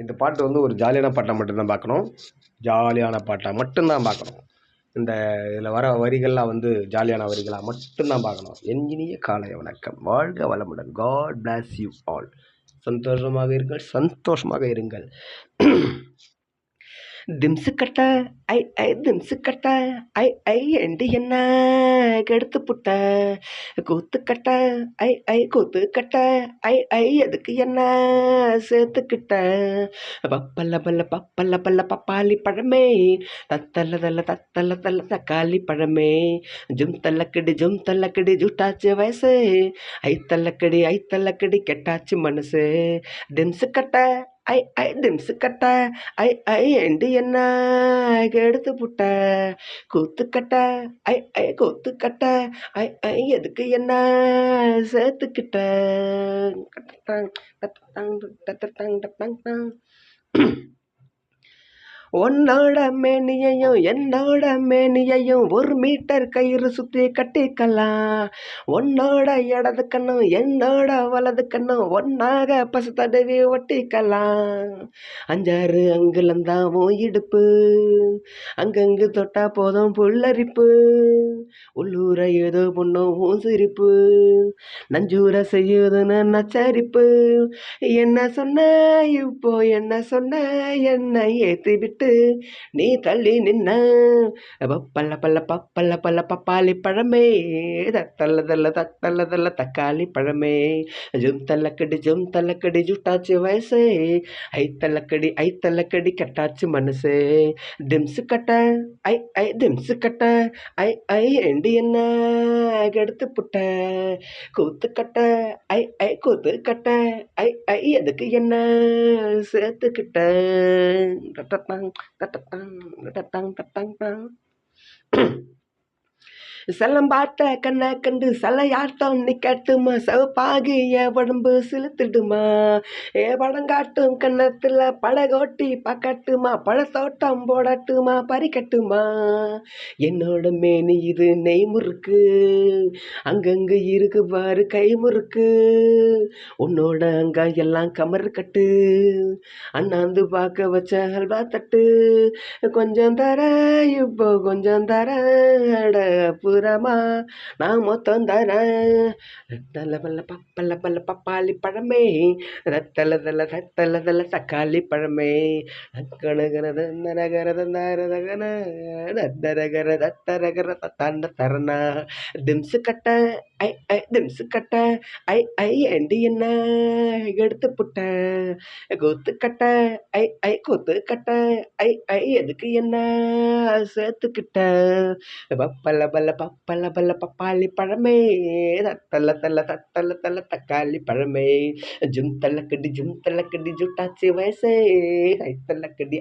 இந்த பாட்டு வந்து ஒரு ஜாலியான பாட்டாக மட்டும்தான் பார்க்கணும். ஜாலியான பாட்டாக மட்டும்தான் பார்க்கணும். இந்த இதில் வர வரிகள்லாம் வந்து ஜாலியான வரிகளாக மட்டும்தான் பார்க்கணும். என் இனிய காலை வணக்கம். வாழ்க வளமுடன். காட் பிளாஸ் யூ ஆல் சந்தோஷமாக இருங்கள். சந்தோஷமாக இருங்கள். திம்சுக்கட்ட ஐ ஐ திம்சுக்கட்ட ஐ ஐ எண்டு என்ன கெடுத்து புட்ட கூத்துக்கட்ட ஐ ஐ கூத்துக்கட்ட ஐ ஐ எதுக்கு என்ன சேர்த்துக்கிட்ட? பப்பல்ல பல்ல பப்பல்ல பல்ல பப்பாளி பழமே தத்தல்ல தல்ல தத்தல்ல தல்ல தக்காளி பழமே. ஜும் தல்லக்கடி ஜும் தல்லக்கடி ஜூட்டாச்சு வயசு. ஐ தல்லக்கடி ஐ தல்லக்கடி கெட்டாச்சு மனசு. திம்சுக்கட்ட ஐ ஐ திம்சு கட்ட ஐ ஐ எண்டு என்ன கெடுத்து புட்ட கூத்து ஐ ஐ கூத்து ஐ ஐ எதுக்கு என்ன சேர்த்துக்கிட்ட கட்டட்டாங், கட்டட்டாங், டட்டட்டாங், டட்டாங், டாங். உன்னோட மேனியையும் என்னோட மேனியையும் ஒரு மீட்டர் கயிறு சுற்றி கட்டிக்கலாம். உன்னோட இடது கண்ணும் என்னோட வலது கண்ணும் ஒன்னாக பசு தடவி ஒட்டிக்கலாம். அஞ்சாறு அங்குலந்தான் உன் இடுப்பு. அங்கங்கு தொட்டா போதும் புல்லரிப்பு. உள்ளூர ஏதோ பொண்ணும் சிரிப்பு. நஞ்சூர செய்யுதுன்னு நச்சரிப்பு. என்ன சொன்ன இப்போ என்ன சொன்ன என்னை ஏத்தி விட்டு விட்டு நீ தள்ளி நின்ன. பல்ல பல்ல பப்பல்ல பல்ல பப்பாளி பழமே. தத்தல்ல தல்ல தத்தல்ல தல்ல தக்காளி பழமே. ஜும் தள்ளக்கடி ஜும் தள்ளக்கடி ஜுட்டாச்சு வயசே. ஐ தள்ளக்கடி ஐ தள்ளக்கடி கட்டாச்சு மனசே. டிம்ஸு கட்ட ஐ ஐ டிம்ஸு கட்ட ஐ ஐ ரெண்டு என்ன கெடுத்து புட்ட. கூத்து கட்ட ஐ ஐ கூத்து கட்ட ஐ ஐ எதுக்கு என்ன சேர்த்துக்கிட்ட. តតតតតតត செல்லம்பாட்ட கண்ணை கண்டு சலையாட்டம் நிக்கட்டுமா சிவப்பாகி என் உடம்பு சிலுத்துடுமா ஏ படம் காட்டும் கண்ணத்தில் படகோட்டி பக்கட்டுமா பழத்தோட்டம் போடட்டுமா? பறிக்கட்டுமா? என்னோட மேனி இது நெய் முறுக்கு. அங்கங்கே இருக்கு பாரு கை முறுக்கு. உன்னோட அங்க எல்லாம் கமர் கட்டு. அண்ணாந்து பார்க்க வச்ச ஹல்வா தட்டு. கொஞ்சம் தர இப்போ கொஞ்சம் தர அட புறமா நான் மொத்தம் தரேன். ரத்தல பல்ல பப்பல்ல பல்ல பப்பாளி பழமே ரத்தல தல ரத்தல தல தக்காளி பழமே. கணகரத நரகரத நரகன தரகர தரகர தண்ட தரணா. திம்சு கட்ட ஐ ஐ திம்சு கட்ட ஐ ஐ அண்டி என்ன? எடுத்து புட்ட. கூத்து கட்ட ஐ ஐ கூத்து கட்ட ஐ ஐ எதுக்கு என்ன? சேர்த்துக்கிட்ட. பப்பல்ல பல்ல பப்பல்ல பல்ல பப்பாளி பழமே தத்தல்ல தல்ல தத்தல்ல தல்ல தக்காளி பழமே ஜும் தல்லக்கடி ஜும் தல்லக்கடி ஜுட்டாச்சு வயசே ஐ தல்லக்கடி